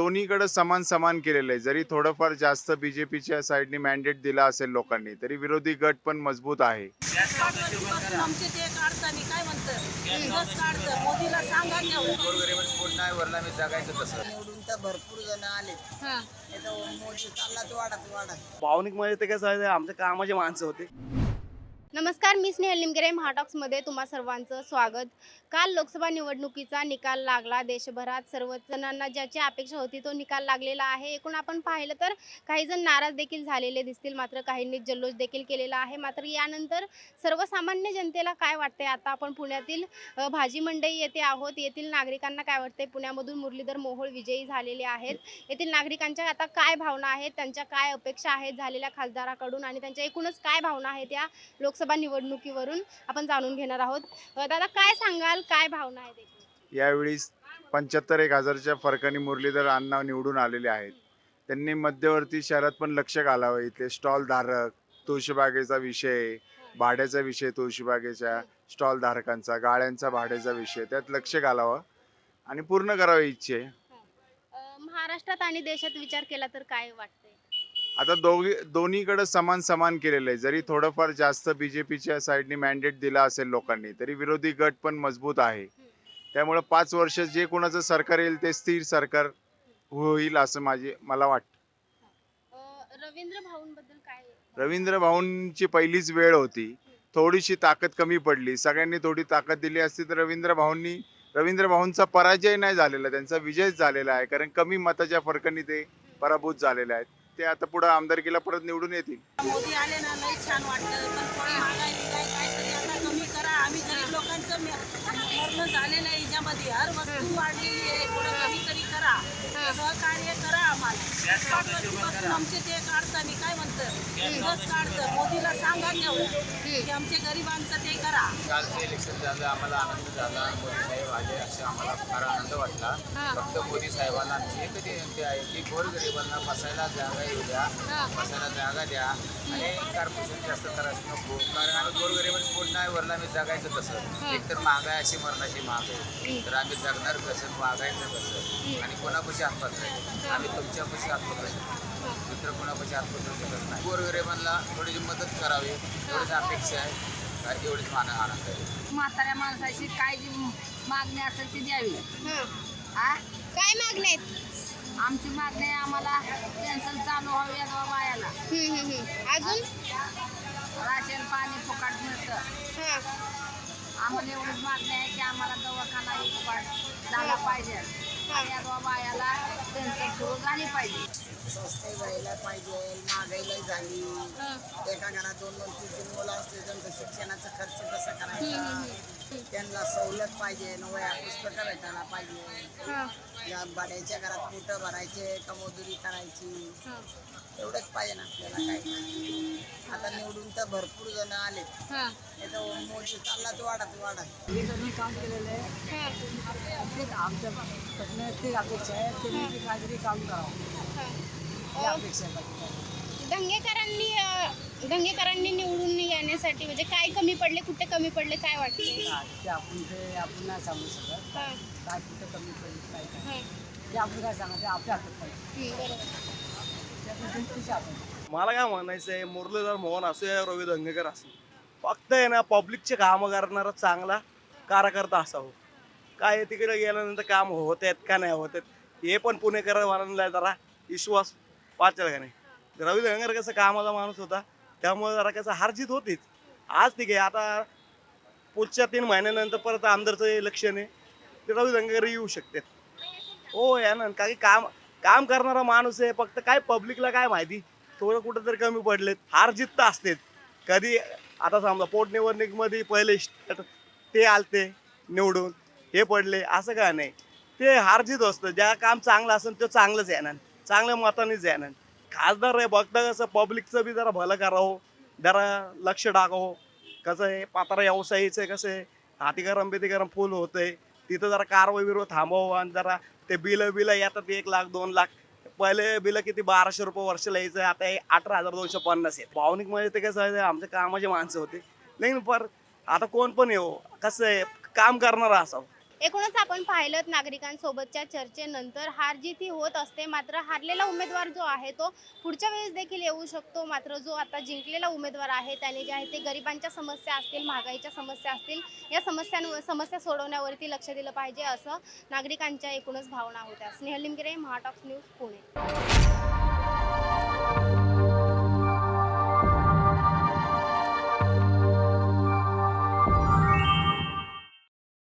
दोन्हीकडे समान समान केलेलं आहे. जरी थोडंफार जास्त बीजेपीच्या साईडने मॅन्डेट दिला असेल लोकांनी तरी विरोधी गट पण मजबूत आहे. ते काय भावनिक म्हणजे ते कसं आहे आमच्या कामाचे माणसं होते. नमस्कार मी स्नेहल निमगिरे महाटॉक्समध्ये तुम्हा सर्वांचं स्वागत. काल लोकसभा निवडणुकीचा निकाल लागला. देशभरात सर्वच जणांना ज्याची अपेक्षा होती तो निकाल लागलेला आहे. एकूण आपण पाहिलं तर काही जण नाराज देखील झालेले दिसतील मात्र काहींनी जल्लोष देखील केलेला आहे. मात्र यानंतर सर्वसामान्य जनतेला काय वाटते आता आपण पुण्यातील भाजी मंडई येथे आहोत. येथील नागरिकांना काय वाटते पुण्यामधून मुरलीधर मोहोळ विजयी झालेले आहेत. येथील नागरिकांच्या आता काय भावना आहेत? त्यांच्या काय अपेक्षा आहेत झालेल्या खासदाराकडून? आणि त्यांच्या एकूणच काय भावना आहेत या लोकसभा निवडणुकीवरून आपण जाणून घेणार आहोत. दादा काय सांगाल? काय भावना एकूण? यावेळी पंच्याहत्तर एक हजारच्या फरकाने मुरलीधर अण्णा निवडून आलेले आहेत. त्यांनी मध्यवर्ती शहरात पण लक्ष घालावं. इथले स्टॉल धारक तुळशीबागेचा विषय भाड्याचा विषय तुळशीबागेच्या स्टॉल धारकांचा गाळ्यांचा भाड्याचा विषय त्यात लक्ष घालावं आणि पूर्ण करावं इच्छे. महाराष्ट्रात आणि देशात विचार केला तर काय वाटतंय आता दोघी दोन्हीकडे समान समान केलेलं आहे. जरी थोडंफार जास्त बीजेपीच्या साईडने मॅन्डेट दिला असेल लोकांनी तरी विरोधी गट पण मजबूत आहे. त्यामुळे पाच वर्ष जे कोणाचं सरकार येईल ते स्थिर सरकार होईल असं माझे मला वाटतं. रवींद्र भाऊंबद्दल काय? रवींद्र भाऊंची पहिलीच वेळ होती. थोडीशी ताकद कमी पडली. सगळ्यांनी थोडी ताकद दिली असती तर रवींद्र भाऊंनी रवींद्र भाऊंचा पराजय नाही झालेला त्यांचा विजयच झालेला आहे. कारण कमी मताच्या फरकाने ते पराभूत झालेले आहेत. ते आता पुढे आमदारकीला परत निवडून येतील. मोदी आले ना लई छान वाटतं पण थोडी महागाई बिगाई काहीतरी. आता कमी करा. आम्ही गरीब लोकांचं मे- मरण झालेलं आहे याच्यामध्ये हर वस्तू वाढलेली आहे. थोडं कमी तरी करा. सहकार्य करा. आमचे ते काढताना काय म्हणतं? दिवस काढतं. मोदीला सांगा तेवढं की आमच्या गरिबांचं ते करा. कालचं इलेक्शन झालं आम्हाला आनंद झाला. मोदी साहेब आले असे आम्हाला फार आनंद वाटला. फक्त मोदी साहेबांना आमची एकच विनंती आहे की गोरगरिबांना बसायला जागा येऊ द्या. बसायला जागा द्या. आणि कॉर्पोरेशन जास्त त्रास नको. कारण आम्ही गोरगरिबांचं भरलं आम्ही जगायचं कसं एकतर महागाई अशी मरणाची महाग आहे. तर आम्ही जगणार कसं वागायचं कसं? आणि कोणापाशी हातपात राहील आम्ही तुमच्यापाशी हातपात राहील दुसरं कोणापाशी हातपात राहू शकत नाही गोरगरिबांना थोडीशी मदत करावी एवढीच अपेक्षा आहे. एवढीच मान आनंद आहे. म्हाताऱ्या माणसाची काय जी मागणी असेल ती द्यावी. हं. काय मागण्या आहेत? आमची मागणी आहे आम्हाला पेन्शन चालू व्हावी या बायाला हं, हं, हं. अजून? राशन पाणी फुकट मिळतं. हां. आम्हाला एवढीच मागणी आहे की आम्हाला दवाखाना ही फुकट झाला पाहिजे. आणि या बायाला पेन्शन सुरू झाली पाहिजे. स्वस्त व्हायला पाहिजे महागाईला झाली. एका घरात दोन दोन तीन तीन मुलं असले त्यांचं शिक्षणाचा खर्च कसा करायचा? त्यांना सवलत पाहिजे नव्या पुस्तकं भेटायला पाहिजे. या भाड्याच्या घरात कुठं भरायचे का मजुरी करायची. हां. एवढंच पाहिजे ना आपल्याला काय आता निवडून तर भरपूर जण आले हां. तर मोदी चाललाच वाढत वाढत. मी काम केलेलं आहे. हां. आमच्या अपेक्षा आहे. त्यांनी काहीतरी काम करावं अपेक्षा. दंगेकरांनी दंगेकरांनी निवडून येण्यासाठी म्हणजे काय कमी पडले कुठे कमी पडले काय वाटते हा, ते आपण ते आपण नाही सांगू शकत. हां. काय कुठं कमी पडली काय काय हां. ते आपण काय सांगायचं आपल्या हातात पाहिजे हं, बरोबर. हातात आहे. मला काय म्हणायचं आहे मुरलीधर मोहन असो या रवी दंगेकर असो फक्त आहे ना पब्लिकचे कामं करणारा चांगला कार्यकर्ता असावं काय आहे, तिकडे गेल्यानंतर काम होत आहेत का नाही होत आहेत हे पण पुणेकर जरा विश्वास वाचेल का नाही? रवी दंगेकर कसं कामाचा माणूस होता त्यामुळे जरा कसं हारजीत होतीच. आज ठीक आहे आता पुढच्या तीन महिन्यानंतर परत आमदारचं इलेक्शन आहे ते रवी दंगेकर येऊ शकते हो या ना. काही काम काम करणारा माणूस आहे फक्त काय पब्लिकला काय माहिती? थोडं कुठं तरी कमी पडलेत. हार जित तर असतेच. कधी आता समजा पोटनिवडणुकीमध्ये पहिले ते आलते निवडून. हे पडले असं काय नाही? ते हारजीत असतं. ज्या काम चांगलं असेल ते चांगलंच येणार. चांगल्या मतानेच येणार. खासदार आहे बघता कसं पब्लिकचं बी जरा भलं करावं जरा लक्ष टाकावं. कसं आहे पात्र व्यवसायीचं कसं आहे हातीकरम बितीकरम फुल होतंय. तिथं जरा कारवाई बिरवा थांबवावं आणि जरा ते बिलं बिलं येतात एक लाख दोन लाख. पहिले बिलं किती बाराशे रुपये वर्षाला यायचं आता हे अठरा हजार दोनशे पन्नास आहे. भावनिक म्हणजे ते कसं आहे आमच्या कामाचे माणसं होते. नाही पर आता कोण पण येऊ कसं आहे काम करणारा असावं. एकूणच आपण पाहिलं नागरिकांसोबतच्या चर्चेनंतर हार जीत होत असते मात्र हारलेला उमेदवार जो आहे तो पुढच्या वेळेस देखील येऊ शकतो. मात्र जो आता जिंकलेला उमेदवार आहे त्याने जे आहे ते गरिबांच्या समस्या असतील महागाईच्या समस्या असतील या समस्यांवर समस्या सोडवण्यावरती लक्ष दिलं पाहिजे असं नागरिकांच्या एकूणच भावना होत्या. स्नेहल लिमगिरे महाटॉक्स न्यूज पुणे.